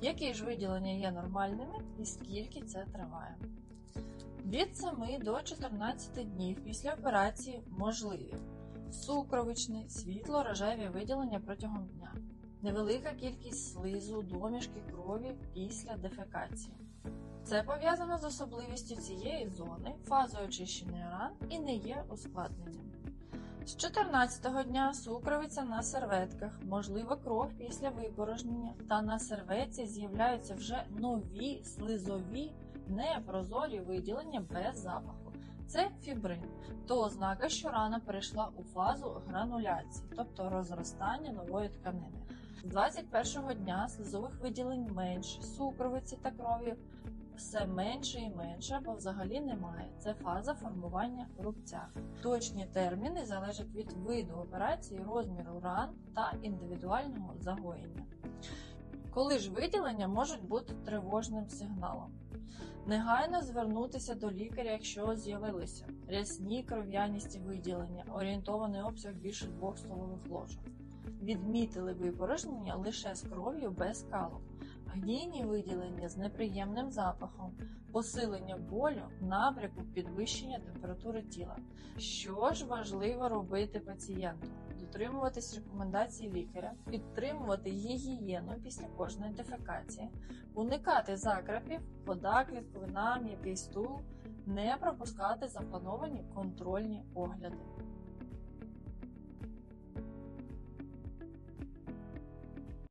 Які ж виділення є нормальними і скільки це триває? Від 7 до 14 днів після операції можливі сукровичне, світло-рожеві виділення протягом дня, невелика кількість слизу, домішки крові після дефекації. Це пов'язано з особливістю цієї зони, фазою очищення ран і не є ускладненням. З 14-го дня сукровиця на серветках, можлива кров після випорожнення, та на серветці з'являються вже нові слизові непрозорі виділення без запаху. Це фібрин, то ознака, що рана перейшла у фазу грануляції, тобто розростання нової тканини. З 21-го дня слизових виділень менше, сукровиці та крові все менше і менше, або взагалі немає. Це фаза формування рубця. Точні терміни залежать від виду операції, розміру ран та індивідуального загоєння. Коли ж виділення можуть бути тривожним сигналом? Негайно звернутися до лікаря, якщо з'явилися рясні кров'яністі виділення, орієнтований обсяг більше 2 столових ложок. Відмітили випорожнення лише з кров'ю без калу, гнійні виділення з неприємним запахом, посилення болю, набряку, підвищення температури тіла. Що ж важливо робити пацієнту? Дотримуватись рекомендацій лікаря, підтримувати гігієну після кожної дефекації, уникати закрепів, вода, клітковина, м'який стул, не пропускати заплановані контрольні огляди.